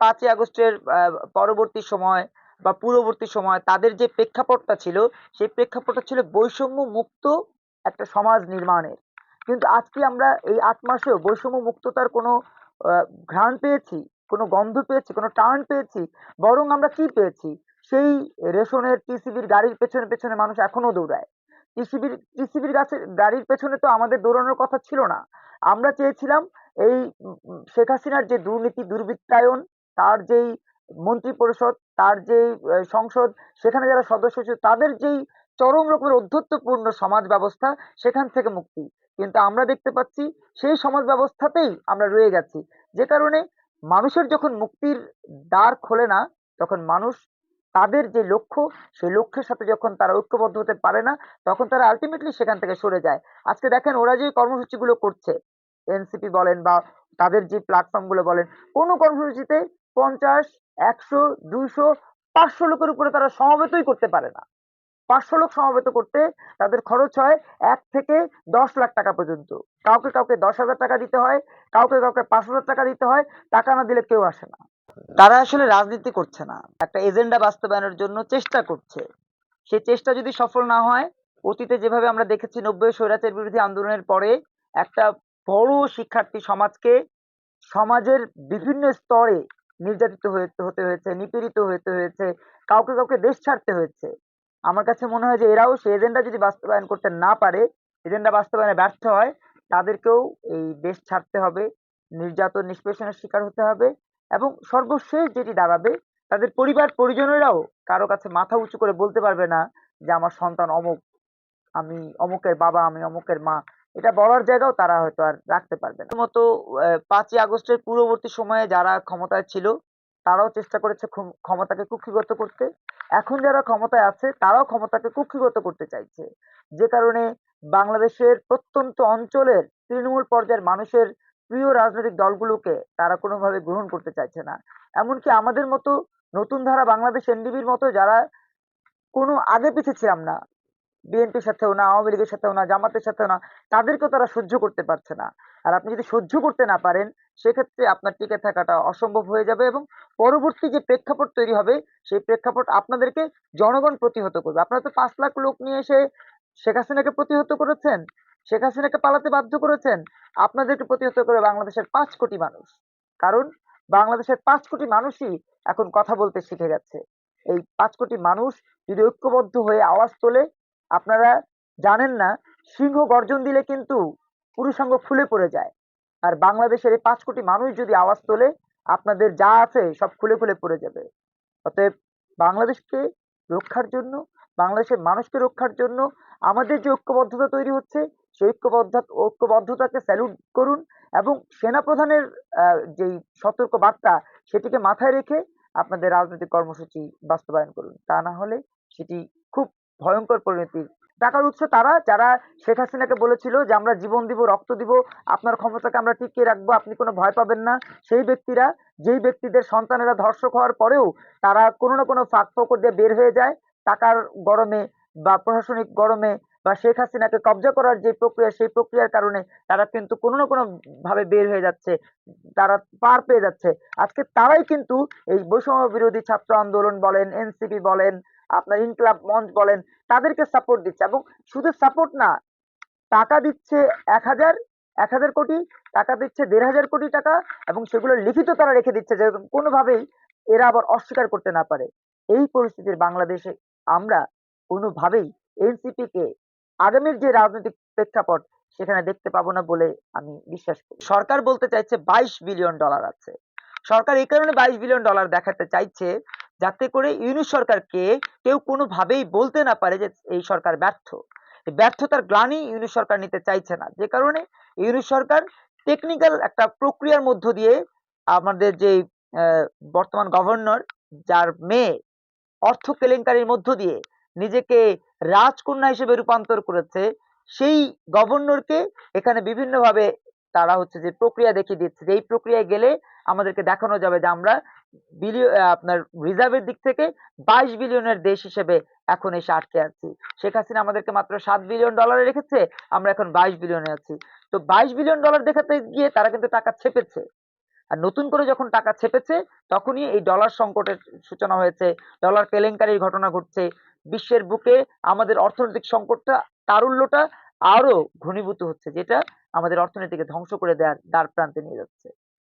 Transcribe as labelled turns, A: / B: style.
A: পাঁচই আগস্টের পরবর্তী সময় বা পূর্ববর্তী সময় তাদের যে প্রেক্ষাপটটা ছিল, সেই প্রেক্ষাপটটা ছিল বৈষম্য মুক্ত একটা সমাজ নির্মাণের। কিন্তু আজকে আমরা এই আট মাসেও বৈষম্য মুক্ততার কোনো ঘ্রাণ পেয়েছি, কোনো গন্ধ পেয়েছি, কোনো টার্ন পেয়েছি, বরং আমরা কি পেয়েছি? সেই রেশনের টিসিবির গাড়ির পেছনে পেছনে মানুষ এখনও দৌড়ায়। টিসিবির টিসিবির গাছের গাড়ির পেছনে তো আমাদের দৌড়ানোর কথা ছিল না। আমরা চেয়েছিলাম এই শেখ হাসিনার যে দুর্নীতি, দুর্বৃত্তায়ন তার যেই মন্ত্রী পরিষদ তার যেই সংসদ, সেখানে যারা সদস্য ছিল, তাদের যেই চরম রকমের অধ্যত্বপূর্ণ সমাজ ব্যবস্থা, সেখান থেকে মুক্তি। কিন্তু আমরা দেখতে পাচ্ছি, সেই সমাজ ব্যবস্থাতেই আমরা রয়ে গেছি। যে কারণে মানুষের যখন মুক্তির দ্বার খোলে না, তখন মানুষ তাদের যে লক্ষ্য, সেই লক্ষ্যের সাথে যখন তারা ঐক্যবদ্ধ হতে পারে না, তখন তারা আলটিমেটলি সেখান থেকে সরে যায়। আজকে দেখেন, ওরা যে কর্মসূচিগুলো করছে, এনসিপি বলেন বা তাদের যে প্ল্যাটফর্মগুলো বলেন, কোনো কর্মসূচিতে পঞ্চাশ, একশো, দুইশো, পাঁচশো লোকের উপরে তারা সমবেতই করতে পারে না। পাঁচশো লোক সমবেত করতে তাদের খরচ হয় এক থেকে দশ লাখ টাকা পর্যন্ত। কাউকে কাউকে দশ হাজার টাকা দিতে হয়, কাউকে কাউকে পাঁচ হাজার টাকা দিতে হয়, টাকা না দিলে কেউ আসে না। তারা আসলে রাজনীতি করছে না। একটা এজেন্ডা বাস্তবায়নের জন্য চেষ্টা করছে। সেই চেষ্টা যদি সফল না হয়, অতীতে যেভাবে আমরা দেখেছি নব্বই স্বৈরাচার বিরোধী আন্দোলনের পরে একটা বড় শিক্ষার্থী সমাজকে, সমাজের বিভিন্ন স্তরে নির্যাতিত হয়ে- হতে হয়েছে, নিপীড়িত হতে হয়েছে, কাউকে কাউকে দেশ ছাড়তে হয়েছে। আমার কাছে মনে হয় যে এরাও সেই এজেন্ডা যদি বাস্তবায়ন করতে না পারে, এজেন্ডা বাস্তবায়নে ব্যর্থ হয়, তাদেরকেও এই দেশ ছাড়তে হবে, নির্যাতন নিষ্পেষণের শিকার হতে হবে এবং সর্বশেষ যেটি দাঁড়াবে, তাদের পরিবার পরিজনেরাও কারও কাছে মাথা উঁচু করে বলতে পারবে না যে আমার সন্তান অমুক, আমি অমুকের বাবা, আমি অমুকের মা। এটা বলার জায়গাও তারা হয়তো আর রাখতে পারবে না। মতো পাঁচই আগস্টের পূর্ববর্তী সময়ে যারা ক্ষমতায় ছিল, তারাও চেষ্টা করেছে ক্ষম- ক্ষমতাকে কুক্ষিগত করতে। এখন যারা ক্ষমতায় আছে, তারাও ক্ষমতাকে কুক্ষিগত করতে চাইছে। যে কারণে বাংলাদেশের প্রত্যন্ত অঞ্চলের তৃণমূল পর্যায়ের মানুষের প্রিয় রাজনৈতিক দলগুলোকে তারা কোনোভাবে গ্রহণ করতে চাইছে না। এমনকি আমাদের মতো নতুন ধারা বাংলাদেশ এনডিবির মতো যারা কোনো আগে পিছে ছিলাম না বিএনপির সাথেও না, আওয়ামী লীগের সাথেও না, জামাতের সাথেও না, তাদেরকেও তারা সহ্য করতে পারছে না। আর আপনি যদি সহ্য করতে না পারেন, সেক্ষেত্রে আপনার টিকে থাকাটা অসম্ভব হয়ে যাবে এবং পরবর্তী যে প্রেক্ষাপট তৈরি হবে, সেই প্রেক্ষাপট আপনাদেরকে জনগণ প্রতিহত করবে। আপনারা তো পাঁচ লাখ লোক নিয়ে এসে শেখ হাসিনাকে প্রতিহত করেছেন, শেখ হাসিনাকে পালাতে বাধ্য করেছেন, আপনাদেরকে প্রতিহত করে বাংলাদেশের পাঁচ কোটি মানুষ। কারণ বাংলাদেশের পাঁচ কোটি মানুষই এখন কথা বলতে শিখে গেছে। এই পাঁচ কোটি মানুষ যদি ঐক্যবদ্ধ হয়ে আওয়াজ তোলে আপনারা জানেন না, সিংহ গর্জন দিলে কিন্তু পুরুষাঙ্গ ফুলে পড়ে যায়। আর বাংলাদেশের এই পাঁচ কোটি মানুষ যদি আওয়াজ তোলে, আপনাদের যা আছে সব খুলে খুলে পড়ে যাবে। অতএব বাংলাদেশকে রক্ষার জন্য, বাংলাদেশের মানুষকে রক্ষার জন্য আমাদের যে ঐক্যবদ্ধতা তৈরি হচ্ছে, সেই ঐক্যবদ্ধ ঐক্যবদ্ধতাকে স্যালুট করুন এবং সেনাপ্রধানের যেই সতর্ক বার্তা সেটিকে মাথায় রেখে আপনাদের রাজনৈতিক কর্মসূচি বাস্তবায়ন করুন। তা না হলে সেটি খুব ভয়ঙ্কর পরিণতির টাকার উৎস তারা, যারা শেখ হাসিনাকে বলেছিল যে আমরা জীবন দিব, রক্ত দিব, আপনার ক্ষমতাকে আমরা টিকিয়ে রাখব, আপনি কোনো ভয় পাবেন না। সেই ব্যক্তিরা, যেই ব্যক্তিদের সন্তানেরা ধর্ষক হওয়ার পরেও তারা কোনো না কোনো ফাঁক ফোকর দিয়ে বের হয়ে যায়। টাকার গরমে বা প্রশাসনিক গরমে বা শেখ হাসিনাকে কবজা করার যে প্রক্রিয়া, সেই প্রক্রিয়ার কারণে তারা কিন্তু কোনো না কোনো ভাবে বের হয়ে যাচ্ছে। তারা পার পেয়ে যাচ্ছে। আজকে তারাই কিন্তু এই বৈষম্য বিরোধী ছাত্র আন্দোলন বলেন, এনসিপি বলেন আপনার ইনকলাব মঞ্চ বলেন, তাদেরকে সাপোর্ট দিচ্ছে এবং শুধু সাপোর্ট না, টাকা দিচ্ছে এক হাজার এক হাজার কোটি, টাকা দিচ্ছে দেড় হাজার কোটি টাকা এবং সেগুলো লিখিত তারা রেখে দিচ্ছে যে কোনোভাবেই এরা আবার অস্বীকার করতে না পারে। এই পরিস্থিতির বাংলাদেশে আমরা কোনোভাবেই এনসিপি কে আগামীর যে রাজনৈতিক প্রেক্ষাপট সেখানে দেখতে পাবো না বলে আমি বিশ্বাস করি। সরকার বলতে চাইছে বাইশ বিলিয়ন ডলার আছে। সরকার এই কারণে বাইশ বিলিয়ন ডলার দেখাতে চাইছে যাতে করে ইউনিট সরকারকে কেউ কোনোভাবেই বলতে না পারে যে এই সরকার ব্যর্থ। ব্যর্থতার গ্লানি ইউনিট সরকার নিতে চাইছে না। যে কারণে ইউনিট সরকার টেকনিক্যাল একটা প্রক্রিয়ার মধ্য দিয়ে আমাদের যে বর্তমান গভর্নর যার মেয়ে অর্থ কেলেঙ্কারির মধ্য দিয়ে নিজেকে রাজকন্যা হিসেবে রূপান্তর করেছে, সেই গভর্নরকে এখানে বিভিন্নভাবে তারা হচ্ছে যে প্রক্রিয়া দেখিয়ে দিচ্ছে যে এই প্রক্রিয়ায় গেলে আমাদেরকে দেখানো যাবে যে আমরা আপনার রিজার্ভের দিক থেকে বাইশ বিলিয়নের দেশ হিসেবে এখন এসে আটকে আছি। শেখ হাসিনা আমাদেরকে মাত্র সাত বিলিয়ন ডলারে রেখেছে, আমরা এখন বাইশ বিলিয়নে আছি। তো বাইশ বিলিয়ন ডলার দেখাতে গিয়ে তারা কিন্তু টাকা ছেপেছে। আর নতুন করে যখন টাকা ছেপেছে, তখনই এই ডলার সংকটের সূচনা হয়েছে। ডলার কেলেঙ্কারির ঘটনা ঘটছে। বিশ্বের বুকে আমাদের অর্থনৈতিক সংকটটা, তারুল্যটা আরও ঘনীভূত হচ্ছে, যেটা আমাদের অর্থনীতিকে ধ্বংস করে দেওয়ার দ্বার প্রান্তে নিয়ে যাচ্ছে।